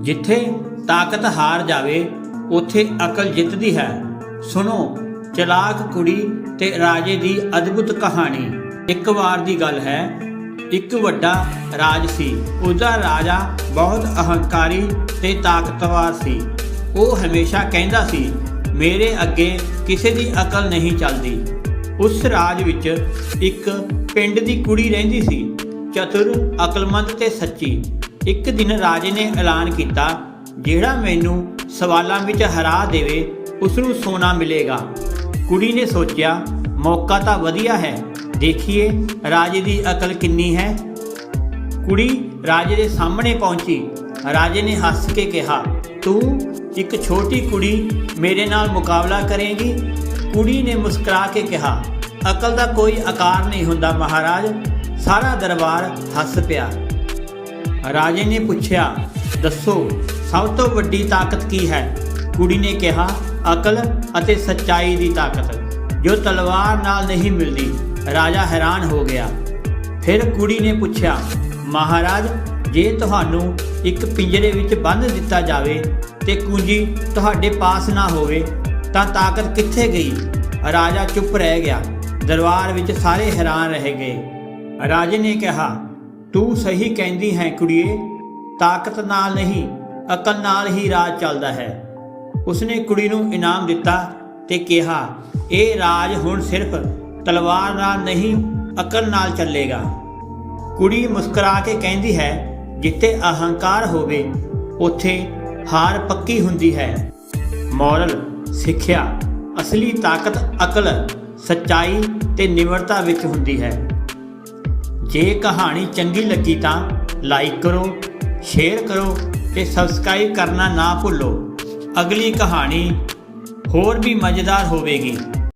ਜਿੱਥੇ ਤਾਕਤ ਹਾਰ ਜਾਵੇ, ਉੱਥੇ ਅਕਲ ਜਿੱਤਦੀ ਹੈ। ਸੁਣੋ, ਚਲਾਕ ਕੁੜੀ ਤੇ ਰਾਜੇ ਦੀ ਅਦਭੁਤ ਕਹਾਣੀ। ਇੱਕ ਵਾਰ ਦੀ ਗੱਲ ਹੈ, ਇੱਕ ਵੱਡਾ ਰਾਜ ਸੀ। ਉਹਦਾ ਰਾਜਾ ਬਹੁਤ ਅਹੰਕਾਰੀ ਤੇ ਤਾਕਤਵਰ ਸੀ। ਉਹ ਹਮੇਸ਼ਾ ਕਹਿੰਦਾ ਸੀ, ਮੇਰੇ ਅੱਗੇ ਕਿਸੇ ਦੀ ਅਕਲ ਨਹੀਂ ਚੱਲਦੀ। ਉਸ ਰਾਜ ਵਿੱਚ ਇੱਕ ਪਿੰਡ ਦੀ ਕੁੜੀ ਰਹਿੰਦੀ ਸੀ, ਚਤੁਰ, ਅਕਲਮੰਦ ਤੇ ਸੱਚੀ। ਇੱਕ ਦਿਨ ਰਾਜੇ ਨੇ ਐਲਾਨ ਕੀਤਾ, ਜਿਹੜਾ ਮੈਨੂੰ ਸਵਾਲਾਂ ਵਿੱਚ ਹਰਾ ਦੇਵੇ ਉਸ ਨੂੰ ਸੋਨਾ ਮਿਲੇਗਾ। ਕੁੜੀ ਨੇ ਸੋਚਿਆ, ਮੌਕਾ ਤਾਂ ਵਧੀਆ ਹੈ। ਦੇਖੀਏ, ਰਾਜੇ ਦੀ ਅਕਲ ਕਿੰਨੀ ਹੈ। ਕੁੜੀ ਰਾਜੇ ਦੇ ਸਾਹਮਣੇ ਪਹੁੰਚੀ। ਰਾਜੇ ਨੇ ਹੱਸ ਕੇ ਕਿਹਾ, ਤੂੰ ਇੱਕ ਛੋਟੀ ਕੁੜੀ ਮੇਰੇ ਨਾਲ ਮੁਕਾਬਲਾ ਕਰੇਗੀ? ਕੁੜੀ ਨੇ ਮੁਸਕਰਾ ਕੇ ਕਿਹਾ, ਅਕਲ ਦਾ ਕੋਈ ਆਕਾਰ ਨਹੀਂ ਹੁੰਦਾ ਮਹਾਰਾਜ। ਸਾਰਾ ਦਰਬਾਰ ਹੱਸ ਪਿਆ। ਰਾਜੇ ਨੇ ਪੁੱਛਿਆ, ਦੱਸੋ, ਸਭ ਤੋਂ ਵੱਡੀ ਤਾਕਤ ਕੀ ਹੈ? ਕੁੜੀ ਨੇ ਕਿਹਾ, ਅਕਲ ਅਤੇ ਸੱਚਾਈ ਦੀ ਤਾਕਤ, ਜੋ ਤਲਵਾਰ ਨਾਲ ਨਹੀਂ ਮਿਲਦੀ। ਰਾਜਾ ਹੈਰਾਨ ਹੋ ਗਿਆ। ਫਿਰ ਕੁੜੀ ਨੇ ਪੁੱਛਿਆ, ਮਹਾਰਾਜ, ਜੇ ਤੁਹਾਨੂੰ ਇੱਕ ਪਿੰਜਰੇ ਵਿੱਚ ਬੰਨ੍ਹ ਦਿੱਤਾ ਜਾਵੇ ਤੇ ਕੁੰਜੀ ਤੁਹਾਡੇ ਪਾਸ ਨਾ ਹੋਵੇ, ਤਾਂ ਤਾਕਤ ਕਿੱਥੇ ਗਈ? ਰਾਜਾ ਚੁੱਪ ਰਹਿ ਗਿਆ। ਦਰਬਾਰ ਵਿੱਚ ਸਾਰੇ ਹੈਰਾਨ ਰਹਿ ਗਏ। ਰਾਜੇ ਨੇ ਕਿਹਾ ਤੂੰ ਸਹੀ ਕਹਿੰਦੀ ਹੈ ਕੁੜੀਏ, ਤਾਕਤ ਨਾਲ ਨਹੀਂ, ਅਕਲ ਨਾਲ ਹੀ ਰਾਜ ਚੱਲਦਾ ਹੈ। ਉਸਨੇ ਕੁੜੀ ਨੂੰ ਇਨਾਮ ਦਿੱਤਾ ਤੇ ਕਿਹਾ, ਇਹ ਰਾਜ ਹੁਣ ਸਿਰਫ ਤਲਵਾਰ ਨਾਲ ਨਹੀਂ, ਅਕਲ ਨਾਲ ਚੱਲੇਗਾ। ਕੁੜੀ ਮੁਸਕਰਾ ਕੇ ਕਹਿੰਦੀ ਹੈ, ਜਿੱਥੇ ਅਹੰਕਾਰ ਹੋਵੇ, ਉੱਥੇ ਹਾਰ ਪੱਕੀ ਹੁੰਦੀ ਹੈ। ਮੋਰਲ, ਸਿੱਖਿਆ, ਅਸਲੀ ਤਾਕਤ ਅਕਲ, ਸੱਚਾਈ ਤੇ ਨਿਮਰਤਾ ਵਿੱਚ ਹੁੰਦੀ ਹੈ। ਜੇ ਕਹਾਣੀ ਚੰਗੀ ਲੱਗੀ ਤਾਂ ਲਾਈਕ ਕਰੋ, ਸ਼ੇਅਰ ਕਰੋ ਤੇ ਸਬਸਕ੍ਰਾਈਬ ਕਰਨਾ ਨਾ ਭੁੱਲੋ। ਅਗਲੀ ਕਹਾਣੀ ਹੋਰ ਵੀ ਮਜ਼ੇਦਾਰ ਹੋਵੇਗੀ।